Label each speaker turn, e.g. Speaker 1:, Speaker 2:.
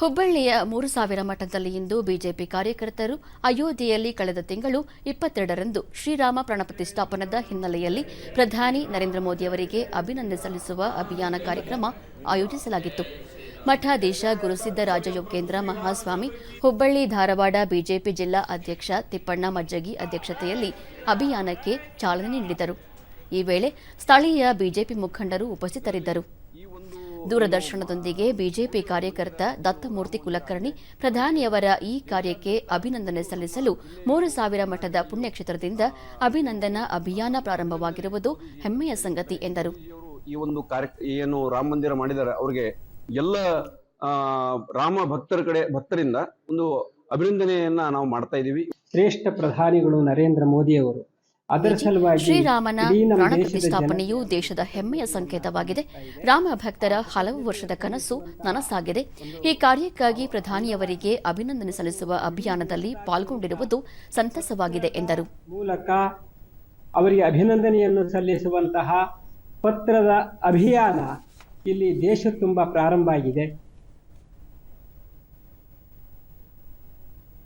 Speaker 1: ಹುಬ್ಬಳ್ಳಿಯ ಮೂರು ಸಾವಿರ ಮಠದಲ್ಲಿ ಇಂದು ಬಿಜೆಪಿ ಕಾರ್ಯಕರ್ತರು ಅಯೋಧ್ಯೆಯಲ್ಲಿ ಕಳೆದ ತಿಂಗಳು ಇಪ್ಪತ್ತೆರಡರಂದು ಶ್ರೀರಾಮ ಪ್ರಣಪ್ರತಿಷ್ಠಾಪನದ ಹಿನ್ನೆಲೆಯಲ್ಲಿ ಪ್ರಧಾನಿ ನರೇಂದ್ರ ಮೋದಿ ಅವರಿಗೆ ಅಭಿನಂದನೆ ಸಲ್ಲಿಸುವ ಅಭಿಯಾನ ಕಾರ್ಯಕ್ರಮ ಆಯೋಜಿಸಲಾಗಿತ್ತು. ಮಠಾಧೀಶ ಗುರುಸಿದ್ದರಾಜ ಯೋಗೇಂದ್ರ ಮಹಾಸ್ವಾಮಿ, ಹುಬ್ಬಳ್ಳಿ ಧಾರವಾಡ ಬಿಜೆಪಿ ಜಿಲ್ಲಾ ಅಧ್ಯಕ್ಷ ತಿಪ್ಪಣ್ಣ ಮಜ್ಜಗಿ ಅಧ್ಯಕ್ಷತೆಯಲ್ಲಿ ಅಭಿಯಾನಕ್ಕೆ ಚಾಲನೆ ನೀಡಿದರು. ಈ ವೇಳೆ ಸ್ಥಳೀಯ ಬಿಜೆಪಿ ಮುಖಂಡರು ಉಪಸ್ಥಿತರಿದ್ದರು. ದೂರದರ್ಶನದೊಂದಿಗೆ ಬಿಜೆಪಿ ಕಾರ್ಯಕರ್ತ ದತ್ತಮೂರ್ತಿ ಕುಲಕರ್ಣಿ ಪ್ರಧಾನಿಯವರ ಈ ಕಾರ್ಯಕ್ಕೆ ಅಭಿನಂದನೆ ಸಲ್ಲಿಸಲು ಮೂರು ಸಾವಿರ ಮಠದ ಪುಣ್ಯಕ್ಷೇತ್ರದಿಂದ ಅಭಿನಂದನಾ ಅಭಿಯಾನ ಪ್ರಾರಂಭವಾಗಿರುವುದು ಹೆಮ್ಮೆಯ ಸಂಗತಿ ಎಂದರು.
Speaker 2: ಈ ಒಂದು ಕಾರ್ಯ ಏನು ರಾಮ ಮಂದಿರ ಮಾಡಿದರೆ ಅವರಿಗೆ ಎಲ್ಲ ಆ, ರಾಮ ಭಕ್ತರ ಕಡೆ ಭಕ್ತರಿಂದ ಒಂದು ಅಭಿನಂದನೆಯನ್ನ ನಾವು ಮಾಡ್ತಾ ಇದ್ದೀವಿ
Speaker 3: ಶ್ರೇಷ್ಠ ಪ್ರಧಾನಿಗಳು ನರೇಂದ್ರ ಮೋದಿಯವರು ಅದರ ಸಲುವಾಗಿ
Speaker 1: ಶ್ರೀರಾಮನ ಪ್ರಾಣ ಪ್ರತಿಷ್ಠಾಪನೆಯು ದೇಶದ ಹೆಮ್ಮೆಯ ಸಂಕೇತವಾಗಿದೆ. ರಾಮ ಭಕ್ತರ ಹಲವು ವರ್ಷದ ಕನಸು ನನಸಾಗಿದೆ. ಈ ಕಾರ್ಯಕ್ಕಾಗಿ ಪ್ರಧಾನಿಯವರಿಗೆ ಅಭಿನಂದನೆ ಸಲ್ಲಿಸುವ ಅಭಿಯಾನದಲ್ಲಿ ಪಾಲ್ಗೊಂಡಿರುವುದು ಸಂತಸವಾಗಿದೆ ಎಂದರು.
Speaker 3: ಮೂಲಕ ಅವರಿಗೆ ಅಭಿನಂದನೆಯನ್ನು ಸಲ್ಲಿಸುವಂತಹ ಪತ್ರದ ಅಭಿಯಾನ ಇಲ್ಲಿ ದೇಶ ತುಂಬಾ ಪ್ರಾರಂಭ ಆಗಿದೆ.